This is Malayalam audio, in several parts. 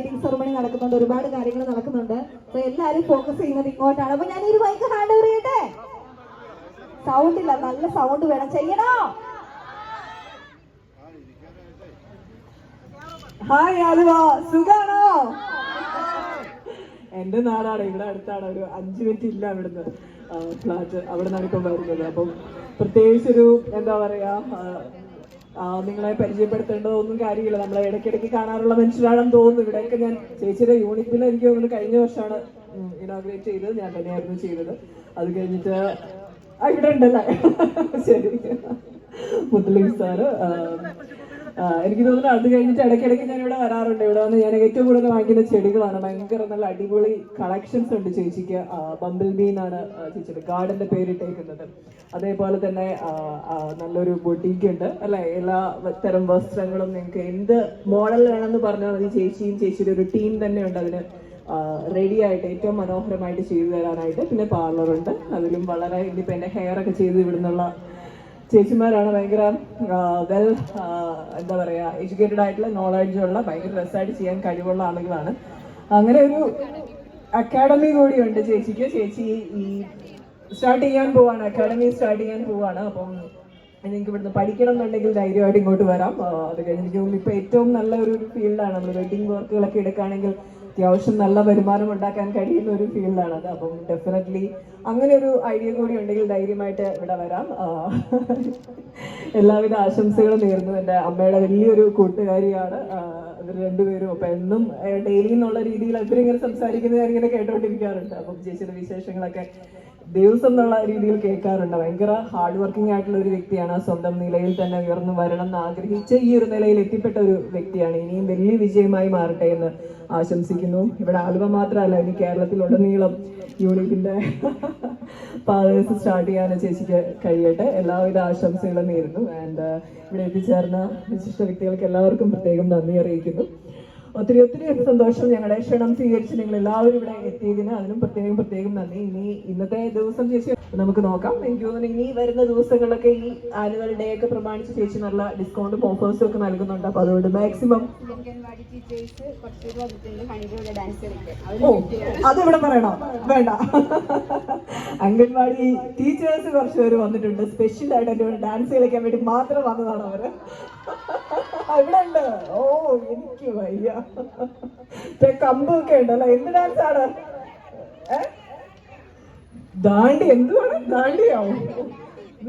ലൈറ്റിംഗ് സെറമണി നടക്കുന്നുണ്ട് ഒരുപാട് കാര്യങ്ങൾ നടക്കുന്നുണ്ട്. അപ്പൊ എല്ലാരും ഫോക്കസ് ചെയ്യുന്നത് ഇങ്ങോട്ടാണ്. അപ്പൊ ഞാൻ ഒരു മൈക്ക് ഹാൻഡ് ഓവർ ചെയ്യട്ടെ? സൗണ്ട് ഇല്ല നല്ല സൗണ്ട് വേണം. ചെയ്യണോ? ഹായ് ആലുവ സുഖാണോ? എന്റെ നാടാണ് ഇവിടെ അടുത്താണ്. ഒരു അഞ്ച് മിനിറ്റ് ഇല്ല അവിടുന്ന്. ഫ്ലാറ്റ് അവിടെ ഇപ്പം വരുന്നത്. അപ്പം പ്രത്യേകിച്ചൊരു എന്താ പറയാ നിങ്ങളെ പരിചയപ്പെടുത്തേണ്ടതൊന്നും കാര്യമില്ല. നമ്മളെ ഇടയ്ക്കിടയ്ക്ക് കാണാറുള്ള മനുഷ്യരാണെന്ന് തോന്നുന്നു. ഇവിടെയൊക്കെ ഞാൻ ചേച്ചിയുടെ യൂണിറ്റിൽ എനിക്ക് തോന്നുന്നു കഴിഞ്ഞ വർഷമാണ് ഇനോഗ്രേറ്റ് ചെയ്തത്. ഞാൻ തന്നെയായിരുന്നു ചെയ്തത്. അത് കഴിഞ്ഞിട്ട് ആ ഇവിടെ ഉണ്ടല്ലേ? ശരി. മുത്തലി സാറ് എനിക്ക് തോന്നുന്നു അത് കഴിഞ്ഞിട്ട് ഇടയ്ക്കിടയ്ക്ക് ഞാൻ ഇവിടെ വരാറുണ്ട്. ഇവിടെ വന്ന് ഞാൻ ഏറ്റവും കൂടുതൽ വാങ്ങിക്കുന്ന ചെടികളാണ്. ഭയങ്കര നല്ല അടിപൊളി കളക്ഷൻസ് ഉണ്ട് ചേച്ചിക്ക്. ബമ്പിൾ ബീ എന്നാണ് ചേച്ചി ഗാർഡന്റെ പേരിട്ടേക്കുന്നത് അതേപോലെ തന്നെ നല്ലൊരു ബൊട്ടീക്ക് ഉണ്ട്. അല്ലെ? എല്ലാ തരം വസ്ത്രങ്ങളും നിങ്ങൾക്ക് എന്ത് മോഡൽ വേണമെന്ന് പറഞ്ഞാൽ മതി. ചേച്ചിയും ചേച്ചിയുടെ ഒരു ടീം തന്നെ ഉണ്ട്. അതിന് റെഡി ആയിട്ട് ഏറ്റവും മനോഹരമായിട്ട് ചെയ്തു തരാനായിട്ട് പിന്നെ പാർലറുണ്ട് അതിലും വളരെ ഇനിയിപ്പോൾ എന്റെ ഹെയർ ഒക്കെ ചെയ്ത് ഇവിടുന്നുള്ള ചേച്ചിമാരാണ് ഭയങ്കര വെൽ എന്താ പറയുക എഡ്യൂക്കേറ്റഡ് ആയിട്ടുള്ള നോളജ് ഉള്ള ഭയങ്കര രസമായിട്ട് ചെയ്യാൻ കഴിവുള്ള ആളുകളാണ്. അങ്ങനെ ഒരു അക്കാഡമി കൂടിയുണ്ട് ചേച്ചിക്ക്. ചേച്ചി ഈ സ്റ്റാർട്ട് ചെയ്യാൻ പോവാണ് അക്കാഡമി സ്റ്റാർട്ട് ചെയ്യാൻ പോവാണ്. അപ്പം നിങ്ങൾക്ക് ഇവിടുന്ന് പഠിക്കണം എന്നുണ്ടെങ്കിൽ ധൈര്യമായിട്ട് ഇങ്ങോട്ട് വരാം. അത് കഴിഞ്ഞിട്ട് ഇപ്പൊ ഏറ്റവും നല്ല ഒരു ഫീൽഡാണ് നമ്മൾ വെഡിങ് വർക്കുകളൊക്കെ എടുക്കുകയാണെങ്കിൽ അത്യാവശ്യം നല്ല വരുമാനം ഉണ്ടാക്കാൻ കഴിയുന്ന ഒരു ഫീൽഡാണ് അത്. അപ്പം ഡെഫിനറ്റ്ലി അങ്ങനെ ഒരു ഐഡിയ കൂടി ഉണ്ടെങ്കിൽ ധൈര്യമായിട്ട് ഇവിടെ വരാം. എല്ലാവിധ ആശംസകളും നേരുന്നു. എന്റെ അമ്മയുടെ വലിയൊരു കൂട്ടുകാരിയാണ്. അവർ രണ്ടുപേരും. അപ്പം എന്നും ഡെയിലി എന്നുള്ള രീതിയിൽ അവരിങ്ങനെ സംസാരിക്കുന്നത് ഞാനിങ്ങനെ കേട്ടോണ്ടിരിക്കാറുണ്ട്. അപ്പം ചേച്ചിയുടെ വിശേഷങ്ങളൊക്കെ ദിവസം എന്നുള്ള രീതിയിൽ കേൾക്കാറുണ്ട്. ഭയങ്കര ഹാർഡ് വർക്കിംഗ് ആയിട്ടുള്ള ഒരു വ്യക്തിയാണ്. സ്വന്തം നിലയിൽ തന്നെ ഉയർന്നു വരണം എന്ന് ആഗ്രഹിച്ച് ഈ ഒരു നിലയിൽ എത്തിപ്പെട്ട ഒരു വ്യക്തിയാണ്. ഇനിയും വലിയ വിജയമായി മാറട്ടെ എന്ന് ആശംസിക്കുന്നു. ഇവിടെ ആലുവ മാത്രമല്ല ഇനി കേരളത്തിലുടനീളം യൂണിറ്റിന്റെ പാതേഴ്സ് സ്റ്റാർട്ട് ചെയ്യാൻ ചേച്ചിക്ക് കഴിയട്ടെ. എല്ലാവിധ ആശംസകളും നേരുന്നു. ആൻഡ് ഇവിടെ എത്തിച്ചേർന്ന വിശിഷ്ട വ്യക്തികൾക്ക് എല്ലാവർക്കും പ്രത്യേകം നന്ദി അറിയിക്കുന്നു. ഒത്തിരി ഒത്തിരി സന്തോഷം ഞങ്ങളുടെ ക്ഷണം സ്വീകരിച്ച് നിങ്ങൾ എല്ലാവരും ഇവിടെ എത്തിയതിന് അതിനും പ്രത്യേകം പ്രത്യേകം നന്ദി. ഇനി ഇന്നത്തെ ദിവസം ചേച്ചി നമുക്ക് നോക്കാം. എനിക്ക് തോന്നുന്നു ഇനി വരുന്ന ദിവസങ്ങളൊക്കെ ഈ ആനുവൽ ഡേ ഒക്കെ പ്രമാണിച്ച് ചേച്ചി നല്ല ഡിസ്കൗണ്ടും ഓഫേഴ്സും ഒക്കെ നൽകുന്നുണ്ട്. അപ്പൊ അതുകൊണ്ട് മാക്സിമം ഓ അതിവിടെ പറയണോ? വേണ്ട. അംഗൻവാടി ടീച്ചേഴ്സ് കുറച്ച് പേര് വന്നിട്ടുണ്ട്. സ്പെഷ്യൽ ആയിട്ട് എന്റെ ഡാൻസ് കളിക്കാൻ വേണ്ടി മാത്രം വന്നതാണ് അവർ. ഇവിടെ ഉണ്ട് ഓ എനിക്ക് വയ്യ. കമ്പൊക്കെ ഉണ്ടല്ലോ. എന്ത് ഡാൻസ് ആണ്? ദാണ്ടി എന്തുവാണ്? ദാണ്ടിയാവും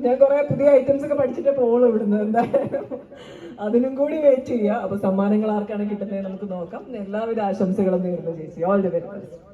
ഞാൻ കുറെ പുതിയ ഐറ്റംസ് ഒക്കെ പഠിച്ചിട്ട് പോളൂ ഇവിടുന്ന്. എന്തായാലും അതിനും കൂടി വെയിറ്റ് ചെയ്യുക അപ്പൊ സമ്മാനങ്ങൾ ആർക്കാണ് കിട്ടുന്നത് നമുക്ക് നോക്കാം. എല്ലാവിധ ആശംസകളും നേരുന്നു ചേച്ചി. All the very best